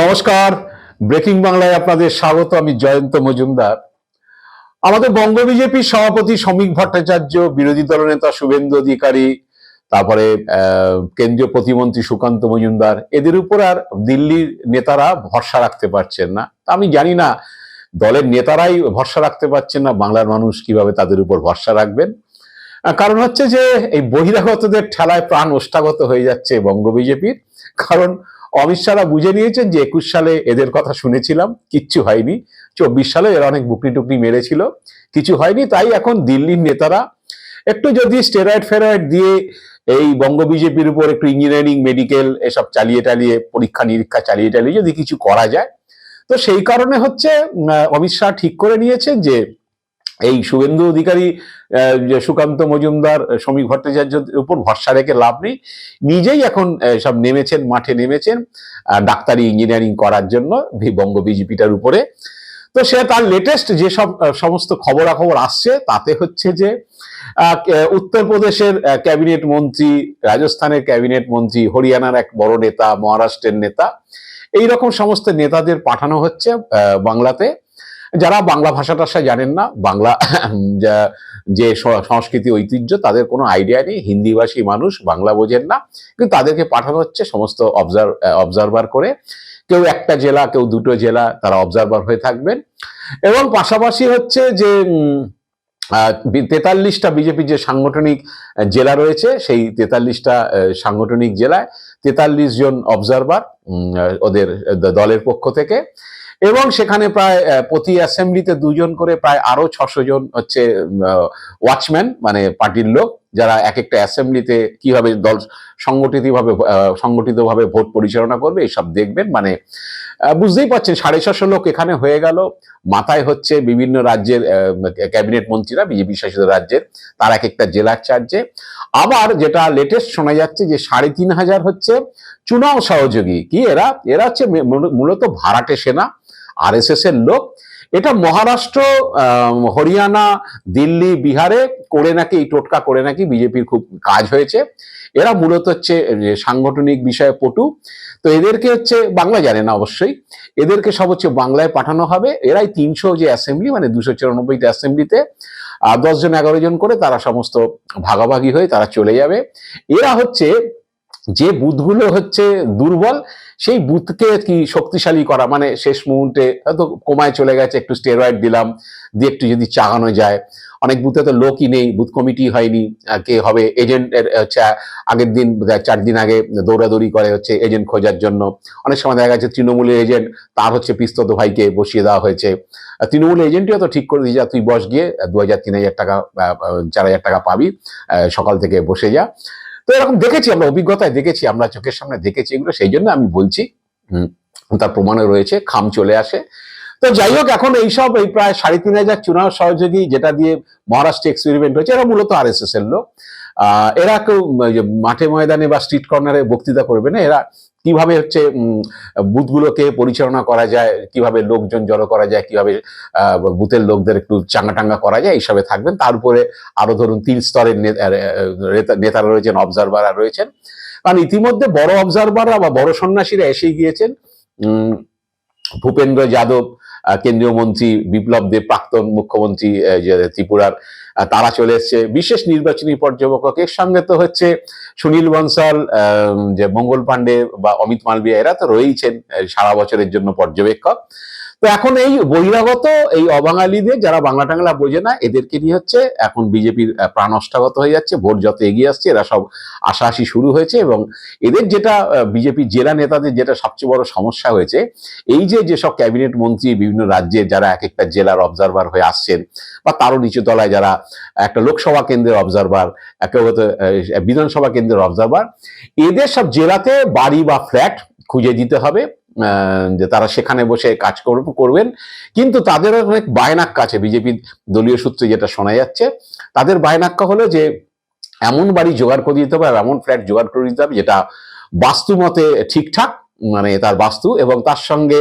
নমস্কার। ব্রেকিং বাংলায় আপনাদের স্বাগত, আমি জয়ন্ত মজুমদার। আমাদের বঙ্গ বিজেপির সভাপতি শ্রমিক ভট্টাচার্য, বিরোধী দলনেতা শুভেন্দু অধিকারী, তারপরে কেন্দ্রীয় প্রতিমন্ত্রী সুকান্ত মজুমদার। এদের উপর আর দিল্লির নেতারা ভরসা রাখতে পারছেন না। আমি জানি না, দলের নেতারাই ভরসা রাখতে পারছেন না, বাংলার মানুষ কীভাবে তাদের উপর ভরসা রাখবেন। কারণ হচ্ছে যে, এই বহিরাগতদের ঠেলায় প্রাণ ওষ্ঠাগত হয়ে যাচ্ছে বঙ্গ বিজেপির। কারণ অমিত শাহরা বুঝে নিয়েছেন যে একুশ সালে এদের কথা শুনেছিলাম, কিচ্ছু হয়নি। চব্বিশ সালে এরা অনেক বুকনি টুকনি মেরেছিল। কিছু হয়নি, তাই এখন দিল্লির নেতারা একটু যদি স্টেরয়েড ফেরয়েড দিয়ে এই বঙ্গ বিজেপির উপর একটু ইঞ্জিনিয়ারিং মেডিকেল এসব চালিয়ে টালিয়ে, পরীক্ষা, নিরীক্ষা চালিয়ে টালিয়ে যদি কিছু করা যায়, তো সেই কারণে হচ্ছে অমিত শাহ ঠিক করে নিয়েছেন যে এই শুভেন্দু অধিকারী সুকান্ত মজুমদার শ্রমিক ভট্টাচার্যের উপর ভরসা রেখে লাভ নেই। নিজেই এখন সব নেমেছেন, মাঠে নেমেছেন ডাক্তারি ইঞ্জিনিয়ারিং করার জন্য বঙ্গ বিজেপিটার উপরে। তো সে তার লেটেস্ট যেসব সমস্ত খবরাখবর আসছে, তাতে হচ্ছে যে উত্তরপ্রদেশের ক্যাবিনেট মন্ত্রী, রাজস্থানের ক্যাবিনেট মন্ত্রী, হরিয়ানার এক বড় নেতা, মহারাষ্ট্রের নেতা এই রকম সমস্ত নেতাদের পাঠানো হচ্ছে বাংলাতে। যারা বাংলা ভাষা টাষা জানেন না, বাংলা, যা- সংস্কৃতি, ঐতিহ্য, তাদের কোনো আইডিয়া নেই, হিন্দিভাষী মানুষ বাংলা বোঝেন না, কিন্তু তাদেরকে পাঠানো হচ্ছে সমস্ত অবজার্ভ অবজারভার করে। কেউ একটা জেলা, কেউ দুটো জেলা, তারা অবজারভার হয়ে থাকবেন। এবং পাশাপাশি হচ্ছে যে তেতাল্লিশটা বিজেপির যে সাংগঠনিক জেলা রয়েছে, সেই তেতাল্লিশটা সাংগঠনিক জেলায় তেতাল্লিশ জন অবজারভার ওদের দলের পক্ষ থেকে। এবং সেখানে প্রায় প্রতি অ্যাসেম্বলিতে দুজন করে প্রায় আরও ছশো জন হচ্ছে ওয়াচম্যান মানে পার্টির লোক, যারা এক একটা অ্যাসেম্বলিতে কীভাবে দল সংগঠিতভাবে সংগঠিতভাবে ভোট পরিচালনা করবে, এসব দেখবেন। মানে বুঝতেই পারছেন, সাড়ে ছশো লোক এখানে হয়ে গেল। মাথায় হচ্ছে বিভিন্ন রাজ্যের ক্যাবিনেট মন্ত্রীরা, বিজেপি শাসিত রাজ্যের, তার এক একটা জেলার চার্জে আবার যেটা লেটেস্ট শোনা যাচ্ছে যে সাড়ে তিন হাজার হচ্ছে চুনাও সহযোগী। কি এরা? এরা হচ্ছে মূলত ভাড়াটে সেনা। আর এর লোক। এটা মহারাষ্ট্র হরিয়ানা, দিল্লি, বিহারে করে নাকি, এই টোটকা করে নাকি বিজেপির খুব কাজ হয়েছে। এরা মূলত হচ্ছে সাংগঠনিক বিষয়ে পটু। তো এদেরকে হচ্ছে, বাংলা জানে না অবশ্যই। এদেরকে সব হচ্ছে বাংলায় পাঠানো হবে। এরাই তিনশো যে অ্যাসেম্বলি মানে দুশো চুরানব্বইটা অ্যাসেম্বলিতে দশজন এগারো জন করে তারা সমস্ত ভাগাভাগি হয়ে তারা চলে যাবে। এরা হচ্ছে যে বুথগুলো হচ্ছে দুর্বল, সেই বুথকে কি শক্তিশালী করা? মানে শেষ মুহূর্তে হয়তো কমায় চলে গেছে, একটু স্টেরয়েড দিলাম, দিয়ে একটু যদি চাগানো যায়। অনেক বুথে তো লোকই নেই বুথ কমিটি হয়নি কে হবে এজেন্টের হচ্ছে আগের দিন চার দিন আগে দৌড়াদৌড়ি করে হচ্ছে এজেন্ট খোঁজার জন্য। অনেক সময় দেখা যাচ্ছে তৃণমূলের এজেন্ট তার হচ্ছে পিস্তত ভাইকে বসিয়ে দেওয়া হয়েছে। আর তৃণমূলের এজেন্টও তো ঠিক করে দিয়ে যা তুই বস গিয়ে দু হাজার তিন হাজার টাকা চার হাজার টাকা পাবি সকাল থেকে বসে যা। এরকম দেখেছি আমরা অভিজ্ঞতায় দেখেছি আমরা চোখের সামনে দেখেছি এগুলো সেই জন্য আমি বলছি তার প্রমাণে রয়েছে খাম চলে আসে। তো যাই হোক এখন এইসব এই প্রায় সাড়ে তিন হাজার চুনার সহযোগী যেটা দিয়ে মহারাষ্ট্রে এক্সপেরিমেন্ট হয়েছে এরা মূলত আর এস এর লোক। আহ, এরা কেউ মাঠে ময়দানে বা স্ট্রিট কর্নারে বক্তৃতা করবে না এরা কীভাবে হচ্ছে বুথগুলোকে পরিচালনা করা যায় কীভাবে লোকজন জড়ো করা যায় কীভাবে বুথের লোকদের একটু চাঙ্গা টাঙ্গা করা যায় এইসবে থাকবেন। তার উপরে আরও ধরুন তিন স্তরের নেতারা রয়েছেন অবজারভাররা রয়েছেন। কারণ ইতিমধ্যে বড় অবজারভাররা বা বড় সন্ন্যাসীরা এসে গিয়েছেন। ভূপেন্দ্র যাদব কেন্দ্রীয় মন্ত্রী বিপ্লব দেব প্রাক্তন মুখ্যমন্ত্রী ত্রিপুরার আহ, তারা চলে এসছে। বিশেষ নির্বাচনী পর্যবেক্ষকের সঙ্গে তো হচ্ছে সুনীল বনসাল যে মঙ্গল পাণ্ডে বা অমিত মালবিয়া, এরা তো রয়েইছেন সারা বছরের জন্য পর্যবেক্ষক। তো এখন এই বহিরাগত, এই অবাঙালিদের যারা বাংলা টাংলা বোঝে না, এদেরকে নিয়ে হচ্ছে এখন বিজেপির প্রাণ অষ্টাগত হয়ে যাচ্ছে, ভোট যত এগিয়ে আসছে, এরা সব আশাআশি শুরু হয়েছে এবং এদের যেটা বিজেপি জেলা নেতাদের যেটা সবচেয়ে বড় সমস্যা হয়েছে, এই যে যেসব ক্যাবিনেট মন্ত্রী বিভিন্ন রাজ্যের যারা এক একটা জেলার অবজারভার হয়ে আসছেন বা তারও নিচু তলায় যারা একটা লোকসভা কেন্দ্রের অবজারভার একেবারে বিধানসভা কেন্দ্রের অবজারভার এদের সব জেলাতে বাড়ি বা ফ্ল্যাট খুঁজে দিতে হবে। যে তারা সেখানে বসে কাজ করব, করবেন। কিন্তু তাদের অনেক বায়নাক্কা আছে। বিজেপি দলীয় সূত্রে যেটা শোনা যাচ্ছে, তাদের বায়নাক্কা হলো যে এমন বাড়ি জোগাড় করে দিতে হবে, আর এমন ফ্ল্যাট জোগাড় করে দিতে হবে যেটা বাস্তুমতে ঠিকঠাক মানে তার বাস্তু এবং তার সঙ্গে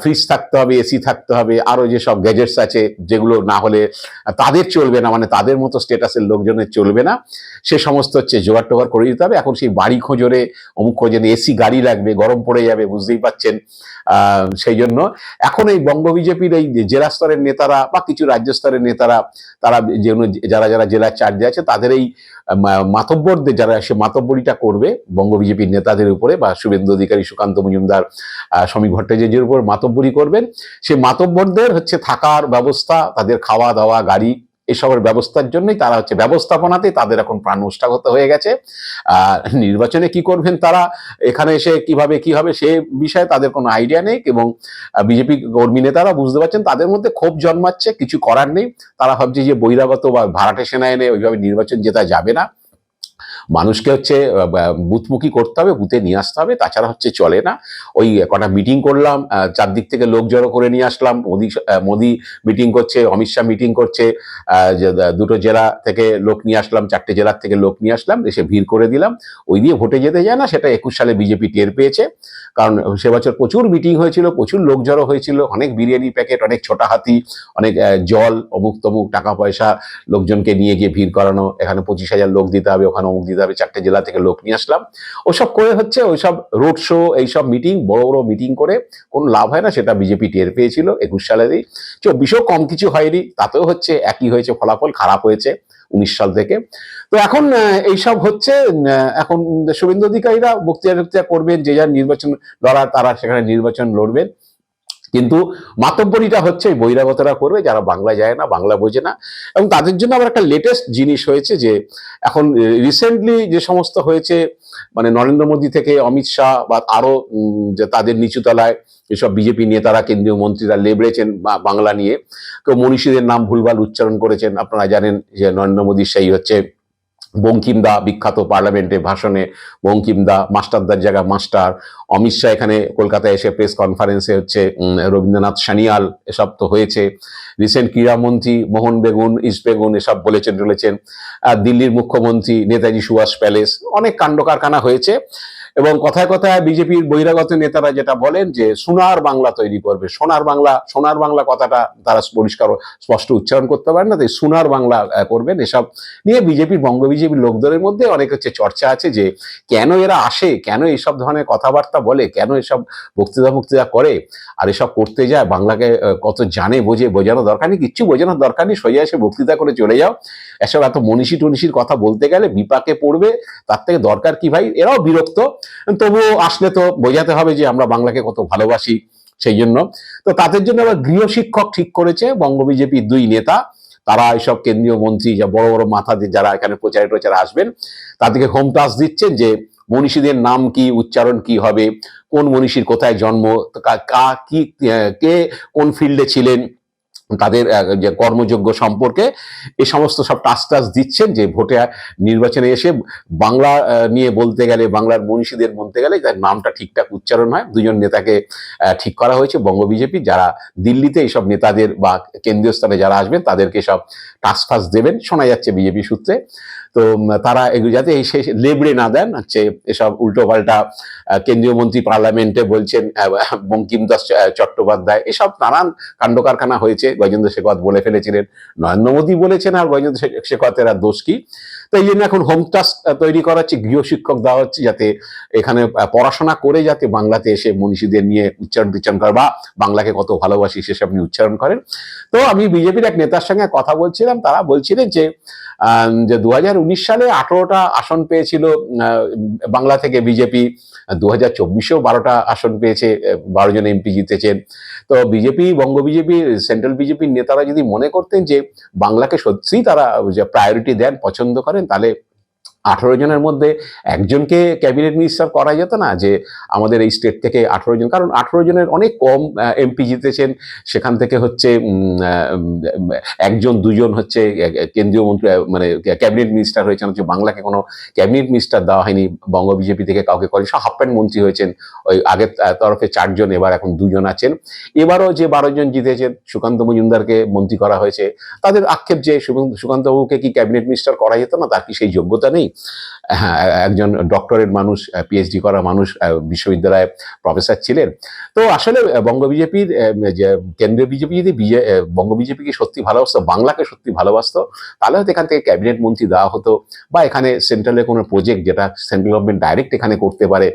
ফ্রিজ থাকতে হবে এসি থাকতে হবে আরও যেসব গ্যাজেটস আছে যেগুলো না হলে তাদের চলবে না মানে তাদের মতো স্টেটাসের লোকজনের চলবে না, সে সমস্ত হচ্ছে জোগাড় টোগাড় করে দিতে হবে। এখন সেই বাড়ি খোঁজরে অমুক খোঁজে এসি গাড়ি লাগবে, গরম পড়ে যাবে, বুঝতেই পাচ্ছেন সেই জন্য। এখন এই বঙ্গ বিজেপির এই যে জেলা স্তরের নেতারা বা কিছু রাজ্য স্তরের নেতারা, তারা যেগুলো যারা যারা জেলার চার্জে আছে, তাদের এই মাতব্বরদের, যারা সে মাতব্বরিটা করবে বঙ্গ বিজেপির নেতাদের উপরে বা শুভেন্দু অধিকারী সুকান্ত মজুমদার সমীপ ভট্টাচার্যের উপর মাতব্বরি করবেন। সেই মাতব্বরদের হচ্ছে থাকার ব্যবস্থা, তাদের খাওয়া দাওয়া গাড়ি এসবের ব্যবস্থার জন্যই তারা হচ্ছে ব্যবস্থাপনাতেই তাদের এখন প্রাণ উষ্ঠাগত হয়ে গেছে। নির্বাচনে কি করবেন তারা, এখানে এসে কীভাবে কি হবে সে বিষয়ে তাদের কোনো আইডিয়া নেই এবং বিজেপি কর্মী নেতারা বুঝতে পারছেন তাদের মধ্যে ক্ষোভ জন্মাচ্ছে, কিছু করার নেই। তারা ভাবছে যে বহিরাগত বা ভাড়াটে সেনা এনে ওইভাবে নির্বাচন জেতা যাবে না। মানুষকে হচ্ছে বুথমুখী করতে হবে, বুথে নিয়ে আসতে হবে, তাছাড়া হচ্ছে চলে না। ওই কটা মিটিং করলাম চারদিক থেকে লোক জড়ো করে নিয়ে আসলাম, মোদি মোদি মিটিং করছে, অমিত শাহ মিটিং করছে দুটো জেলা থেকে লোক নিয়ে আসলাম, চারটে জেলার থেকে লোক নিয়ে আসলাম, এসে ভিড় করে দিলাম। ওই দিয়ে ভোটে যেতে যায় না, সেটা একুশ সালে বিজেপি টের পেয়েছে। কারণ সে বছর প্রচুর মিটিং হয়েছিল, প্রচুর লোক জড়ো হয়েছিল, অনেক বিরিয়ানি প্যাকেট অনেক ছোটা হাতি, অনেক জল অমুক তমুক টাকা পয়সা লোকজনকে নিয়ে গিয়ে ভিড় করানো, এখানে পঁচিশ হাজার লোক দিতে হবে, ওখানে অমুক দিতে হবে চারটে জেলা থেকে লোক নিয়ে আসলাম। ওসব করে হচ্ছে ওইসব রোড শো এইসব মিটিং বড় বড় মিটিং করে কোনো লাভ হয় না, সেটা বিজেপি টের পেয়েছিল একুশ সালেরই। চব্বিশেও কম কিছু হয়নি, তাতেও হচ্ছে একই হয়েছে ফলাফল, খারাপ হয়েছে উনিশ সাল থেকে। তো এখন এইসব হচ্ছে এখন শুভেন্দু অধিকারীরা বক্তৃতা করবেন, যে যার নির্বাচন লড়ার, তারা সেখানে নির্বাচন লড়বেন। কিন্তু মাতব্বরিটা হচ্ছে বহিরাগতরা করবে যারা বাংলা যায় না বাংলা বোঝে না। এবং তাদের জন্য আবার একটা লেটেস্ট জিনিস হয়েছে যে এখন রিসেন্টলি যে সমস্ত হয়েছে মানে নরেন্দ্র মোদী থেকে অমিত শাহ বা আরও উম, যে তাদের নিচুতলায় এসব বিজেপি নেতারা কেন্দ্রীয় মন্ত্রীরা লেবড়েছেন বাংলা নিয়ে। কেউ মনীষীদের নাম ভুলভাল উচ্চারণ করেছেন। আপনারা জানেন যে নরেন্দ্র মোদীর সেই হচ্ছে বঙ্কিমদা, বিখ্যাত পার্লামেন্টে ভাষণে বঙ্কিমদা মাস্টারদার জায়গা মাস্টার, অমিত শাহ এখানে কলকাতায় এসে প্রেস কনফারেন্সে হচ্ছে রবীন্দ্রনাথ সানিয়াল, এসব তো হয়েছে। রিসেন্ট ক্রীড়ামন্ত্রী মোহন বেগুন ইস্ট বেগুন এসব বলেছেন চলেছেন দিল্লির মুখ্যমন্ত্রী নেতাজি সুভাষ প্যালেস, অনেক কাণ্ড কারখানা হয়েছে। এবং কথায় কথায় বিজেপির বহিরাগত নেতারা যেটা বলেন যে সোনার বাংলা তৈরি করবে। সোনার বাংলা সোনার বাংলা কথাটা তারা পরিষ্কার স্পষ্ট উচ্চারণ করতে পারেন না, তাই সোনার বাংলা করবেন। এসব নিয়ে বিজেপির বঙ্গ বিজেপির লোকদলের মধ্যে অনেক হচ্ছে চর্চা আছে যে কেন এরা আসে, কেন এইসব ধরনের কথাবার্তা বলে, কেন এসব বক্তৃতা বক্তৃতা করে, আর এসব করতে যায়, বাংলাকে কত জানে, বোঝে বোঝানো দরকার নেই, কিচ্ছু বোঝানোর দরকার নেই, সোজা এসে বক্তৃতা করে চলে যাও। এসব এত মনীষী টনীষীর কথা বলতে গেলে বিপাকে পড়বে, তার থেকে দরকার কি ভাই? এরাও বিরক্ত তবুও আসলে তো বোঝাতে হবে যে আমরা বাংলাকে কত ভালোবাসি সেই জন্য। তো তাদের জন্য আবার গৃহ শিক্ষক ঠিক করেছে, বঙ্গ বিজেপির দুই নেতা। তারা এইসব কেন্দ্রীয় মন্ত্রী, যা বড় বড় মাথা দিয়ে যারা এখানে প্রচারে প্রচারে আসবেন, তাদেরকে হোম টাস্ক দিচ্ছেন যে মনীষীদের নাম কি, উচ্চারণ কি হবে, কোন মনীষীর কোথায় জন্ম, কা, কি, কে কোন ফিল্ডে ছিলেন তাদের যে কর্মযোগ্য সম্পর্কে এই সমস্ত সব টাস টাস দিচ্ছেন যে ভোটে নির্বাচনে এসে বাংলা নিয়ে বলতে গেলে, বাংলার মনীষীদের বলতে গেলে তার নামটা ঠিকঠাক উচ্চারণ হয়। দুজন নেতাকে ঠিক করা হয়েছে। বঙ্গ বিজেপি যারা দিল্লিতে এইসব নেতাদের বা কেন্দ্রীয় স্থানে যারা আসবেন তাদেরকে সব টাস ফাস দেবেন। শোনা যাচ্ছে বিজেপি সূত্রে। তো তারা এগুলো যাতে এই শেষ লেবড়ে না দেন হচ্ছে এসব উল্টো পাল্টা কেন্দ্রীয় মন্ত্রী পার্লামেন্টে বলছেন আহ, বঙ্কিমদাস চ- চট্টোপাধ্যায় এসব নানান কাণ্ড কারখানা হয়েছে গজেন্দ্র শেখত বলে ফেলেছিলেন নরেন্দ্র মোদী বলেছেন আর গজেন্দ্র শেখতের আর দোষ কি? তো এই জন্য এখন হোম টাস্ক তৈরি করা হচ্ছে গৃহ শিক্ষক দেওয়া হচ্ছে যাতে এখানে পড়াশোনা করে যাতে বাংলাতে এসে মনীষীদের নিয়ে উচ্চারণ টিচ্চারণ করে বা বাংলাকে কত ভালোবাসি সেসব নিয়ে উচ্চারণ করেন। তো আমি বিজেপির এক নেতার সঙ্গে কথা বলছিলাম তারা বলছিলেন যে যে দু হাজার উনিশ সালে আঠেরোটা আসন পেয়েছিল বাংলা থেকে বিজেপি দু হাজার চব্বিশেও বারোটা আসন পেয়েছে বারো জন এমপি জিতেছেন। তো বিজেপি, বঙ্গ বিজেপি, সেন্ট্রাল বিজেপির নেতারা যদি মনে করতেন যে বাংলাকে সত্যিই তারা যে প্রায়োরিটি দেন, পছন্দ করেন, তাহলে আঠারো জনের মধ্যে একজনকে ক্যাবিনেট মিনিস্টার করা যেত না যে আমাদের এই স্টেট থেকে আঠারো জন, কারণ আঠারো জনের অনেক কম এমপি জিতেছেন। সেখান থেকে হচ্ছে একজন, দুজন হচ্ছে কেন্দ্রীয় মন্ত্রী মানে ক্যাবিনেট মিনিস্টার হয়েছেন, হচ্ছে বাংলাকে কোনো ক্যাবিনেট মিনিস্টার দেওয়া হয়নি, বঙ্গ বিজেপি থেকে কাউকে করে সব হাফ প্যান্ট মন্ত্রী হয়েছেন, ওই আগের তরফে চারজন, এবার এখন দুজন আছেন। এবারও যে বারো জন জিতেছেন, সুকান্ত মজুমদারকে মন্ত্রী করা হয়েছে, তাদের আক্ষেপ যে সুকান্ত- সুকান্তবাবুকে কি ক্যাবিনেট মিনিস্টার করা যেত না, তার কি সেই যোগ্যতা নেই? হ্যাঁ একজন ডক্টরেট মানুষ পিএইচডি করা মানুষ বিশ্ববিদ্যালয়ে প্রফেসর ছিলেন। তো আসলে বঙ্গ বিজেপির যে কেন্দ্রীয় বিজেপি যদি বঙ্গ বিজেপিকে সত্যি ভালোবাসত, বাংলাকে সত্যি ভালোবাসত, তাহলে হয়তো এখান থেকে ক্যাবিনেট মন্ত্রী দেওয়া হতো বা এখানে সেন্ট্রালের কোনো প্রজেক্ট যেটা সেন্ট্রাল গভর্নমেন্ট ডাইরেক্ট এখানে করতে পারে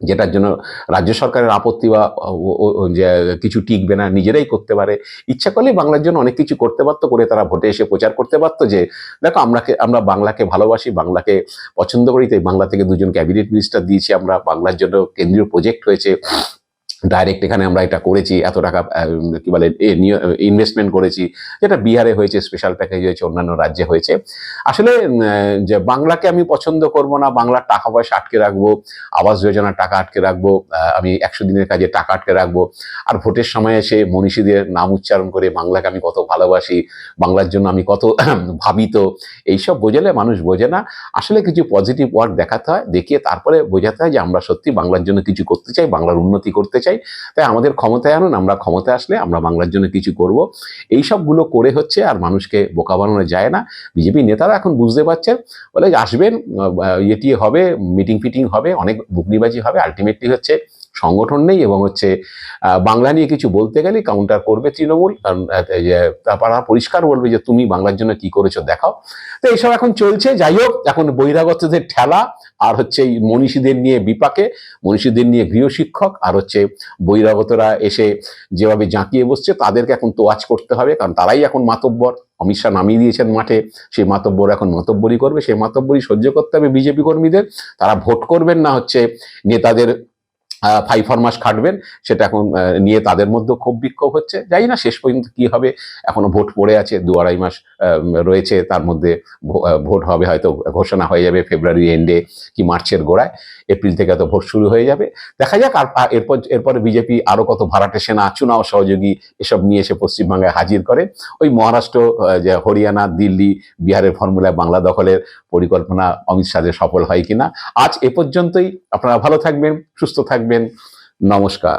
যেটার জন্য রাজ্য সরকারের আপত্তি বা কিছু টিকবে না, নিজেরাই করতে পারে। ইচ্ছা করলে বাংলার জন্য অনেক কিছু করতে পারতো, করে তারা ভোটে এসে প্রচার করতে পারতো যে, দেখো আমরাকে, আমরা বাংলাকে ভালোবাসি, বাংলাকে পছন্দ করি, তাই বাংলা থেকে দুজন ক্যাবিনেট মিনিস্টার দিয়েছি আমরা, বাংলার জন্য কেন্দ্রীয় প্রজেক্ট হয়েছে। ডাইরেক্ট এখানে আমরা এটা করেছি, এত টাকা কি বলে ইনভেস্টমেন্ট করেছি, যেটা বিহারে হয়েছে স্পেশাল প্যাকেজ হয়েছে, অন্যান্য রাজ্যে হয়েছে। আসলে যে বাংলাকে আমি পছন্দ করব না, বাংলার টাকা পয়সা আটকে রাখব, আবাস যোজনার টাকা আটকে রাখব আমি একশো দিনের কাজে টাকা আটকে রাখব, আর ভোটের সময় এসে মনীষীদের নাম উচ্চারণ করে, বাংলাকে আমি কত ভালোবাসি, বাংলার জন্য আমি কত ভাবিত, এইসব বোঝালে মানুষ বোঝে না। আসলে কিছু পজিটিভ ওয়ার্ড দেখাতে হয়, দেখিয়ে তারপরে বোঝাতে হয় যে আমরা সত্যি বাংলার জন্য কিছু করতে চাই, বাংলার উন্নতি করতে চাই। তাই আমাদের ক্ষমতায় আনুন, আমরা ক্ষমতায় আসলে আমরা বাংলার জন্য কিছু করব। এই সবগুলো করে হচ্ছে আর মানুষকে বোকা বানানো যায় না। বিজেপি নেতারা এখন বুঝতে পারছেন, বলে আসবেন ইয়েটি হবে, মিটিং ফিটিং হবে, অনেক বুকনিবাজি হবে। আলটিমেটলি হচ্ছে সংগঠন নেই এবং হচ্ছে বাংলা নিয়ে কিছু বলতে গেলে কাউন্টার করবে তৃণমূল, কারণ তারা পরিষ্কার বলবে যে তুমি বাংলার জন্য কি করেছ দেখাও। তো এইসব এখন চলছে, যাই হোক, এখন বহিরাগতদের ঠেলা, আর হচ্ছে এই মনীষীদের নিয়ে বিপাকে, মনীষীদের নিয়ে গৃহশিক্ষক আর হচ্ছে বহিরাগতরা এসে যেভাবে জাঁকিয়ে বসছে, তাদেরকে এখন তোয়াজ করতে হবে, কারণ তারাই এখন মাতব্বর। অমিত শাহ নামিয়ে দিয়েছেন মাঠে সেই মাতব্বর এখন মাতব্বরি করবে সেই মাতব্বরি সহ্য করতে হবে বিজেপি কর্মীদের। তারা ভোট করবেন না হচ্ছে নেতাদের আহ, ফাই ফরমাস খাটবেন সেটা এখন নিয়ে তাদের মধ্যে ক্ষোভ বিক্ষোভ হচ্ছে। জানি না শেষ পর্যন্ত কি হবে? এখনও ভোট পড়ে আছে দু আড়াই মাস রয়েছে তার মধ্যে ভোট হবে হয়তো ঘোষণা হয়ে যাবে ফেব্রুয়ারি এন্ডে কি মার্চের গোড়ায়। এপ্রিল থেকে তো ভোট শুরু হয়ে যাবে। দেখা যাক আর এরপর এরপরে বিজেপি আরও কত ভাড়াটে সেনা চুনাও সহযোগী এসব নিয়ে এসে পশ্চিমবাংলায় হাজির করে। ওই মহারাষ্ট্র যে হরিয়ানা দিল্লি বিহারের ফর্মুলায় বাংলা দখলের পরিকল্পনা অমিত শাহের সফল হয় কিনা। আজ এ পর্যন্তই। আপনারা ভালো থাকবেন, সুস্থ থাকবেন। নমস্কার।